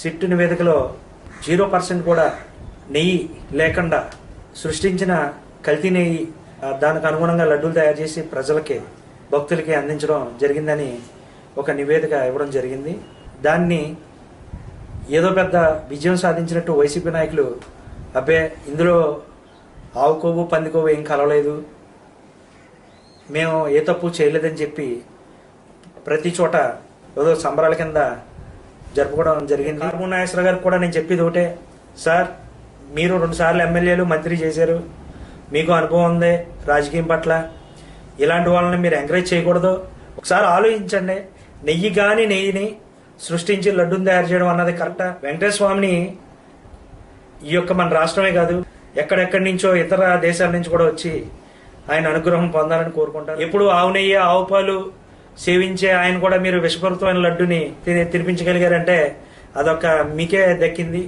Sit నివేదికలో zero percent కూడా నెయ్యి లేకుండా సృష్టించిన కల్తీ నెయ్యి దానికి అనుగుణంగా లడ్డూలు తయారు చేసి ప్రజలకి భక్తులకి అందించడం జరిగిందని ఒక నివేదిక ఇవ్వడం జరిగింది. దాన్ని ఏదో పెద్ద విజయం సాధించినట్టు వైసీపీ నాయకులు అబ్బే ఇందులో ఆవు కొవ్వు పంది కొవ్వు ఏం కలవలేదు. మేము ఏ తప్పు చేయలేదని చెప్పి ప్రతి చోట ఏదో సంబరాల కింద జరుపుకోవడం జరిగింది. కార్మూర్ నాగేశ్వర గారికి కూడా నేను చెప్పేది ఒకటే. సార్ మీరు రెండుసార్లు ఎమ్మెల్యేలు మంత్రి చేశారు. మీకు అనుభవం ఉంది రాజకీయం పట్ల. ఇలాంటి వాళ్ళని మీరు ఎంకరేజ్ చేయకూడదు. ఒకసారి ఆలోచించండి. నెయ్యి కానీ నెయ్యిని సృష్టించి లడ్డూని తయారు చేయడం అన్నది కరెక్టా? వెంకటేశ్వర స్వామిని ఈ యొక్క మన రాష్ట్రమే కాదు ఎక్కడెక్కడి నుంచో ఇతర దేశాల నుంచి కూడా వచ్చి ఆయన అనుగ్రహం పొందాలని కోరుకుంటారు. ఎప్పుడు ఆవు నెయ్యి ఆవు పాలు సేవించే ఆయన కూడా మీరు విషపూరితమైన లడ్డుని తినిపించగలిగారంటే అదొక మీకే దక్కింది.